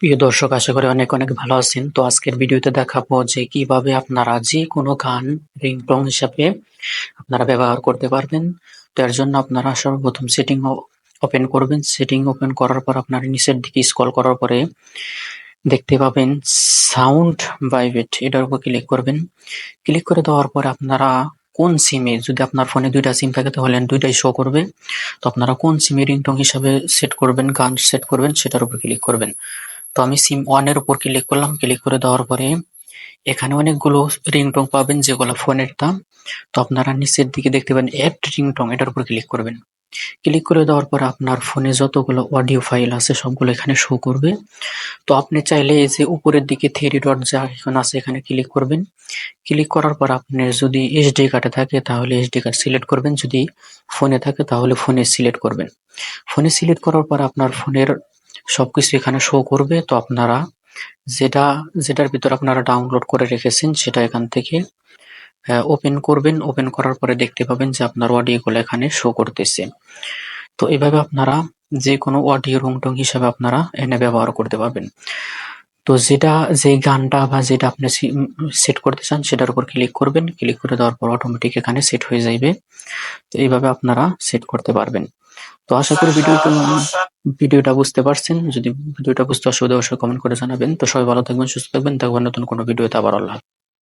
প্রিয় দর্শক, আশা করি অনেক অনেক ভালো আছেন। তো আজকের ভিডিওতে দেখাবো যে কীভাবে আপনারা যে কোনো গান রিংটং হিসাবে আপনারা ব্যবহার করতে পারবেন। তো এর জন্য আপনারা সর্বপ্রথম সেটিং ওপেন করবেন। সেটিং ওপেন করার পর আপনারা নিচের দিকে স্ক্রল করার পরে দেখতে পাবেন সাউন্ড ভাইভেট এটার উপর ক্লিক করবেন। ক্লিক করে দেওয়ার পরে আপনারা কোন সিমে যদি আপনার ফোনে দুইটা সিম থাকে তাহলে দুইটাই শো করবে। তো আপনারা কোন সিমে রিংটং হিসাবে সেট করবেন, গান সেট করবেন, সেটার উপর ক্লিক করবেন। তো আমি সিম ওয়ানের উপর ক্লিক করলাম ক্লিক করে দেওয়ার পরে এখানে অনেকগুলো রিংটং পাবেন যেগুলো ফোনের দাম তো আপনারা নিচের দিকে দেখতে পাবেন অ্যাড রিংটং এটার উপর ক্লিক করবেন। ক্লিক করে দেওয়ার পর আপনার ফোনে যতগুলো অডিও ফাইল আছে সবগুলো এখানে শো করবে। তো আপনি চাইলে এই যে উপরের দিকে থ্রি ডট যা এখন আছে এখানে ক্লিক করবেন। ক্লিক করার পর আপনার যদি এইচডি কার্ডে থাকে তাহলে এইচডি কার্ড সিলেক্ট করবেন। যদি ফোনে থাকে তাহলে ফোনে সিলেক্ট করবেন। ফোনে সিলেক্ট করার পর আপনার ফোনের সবকিছু এখানে শো করবে। তো আপনারা যেটা, যেটার ভিতর আপনারা ডাউনলোড করে রেখেছেন, সেটা এখান থেকে ওপেন করবেন। ওপেন করার পরে দেখতে পাবেন যে আপনার অডিওগুলো এখানে শো করতেছে। তো এভাবে আপনারা যে কোনো অডিও রুংটং হিসাবে আপনারা এনে ব্যবহার করতে পারবেন। তো যেটা যে গানটা বা যেটা আপনি সেট করতে চান, সেটার উপর ক্লিক করবেন। ক্লিক করে দেওয়ার পর অটোমেটিক এখানে সেট হয়ে যাবে তো এইভাবে আপনারা সেট করতে পারবেন। তো আশা করি ভিডিওটা ভিডিওটা বুঝতে পারছেন। যদি ভিডিওটা বুঝতে অসুবিধা অবশ্যই কমেন্ট করে জানাবেন। তো সবাই ভালো থাকবেন সুস্থ থাকবেন। দেখবেন নতুন কোনো ভিডিওতে আবার। আল্লাহ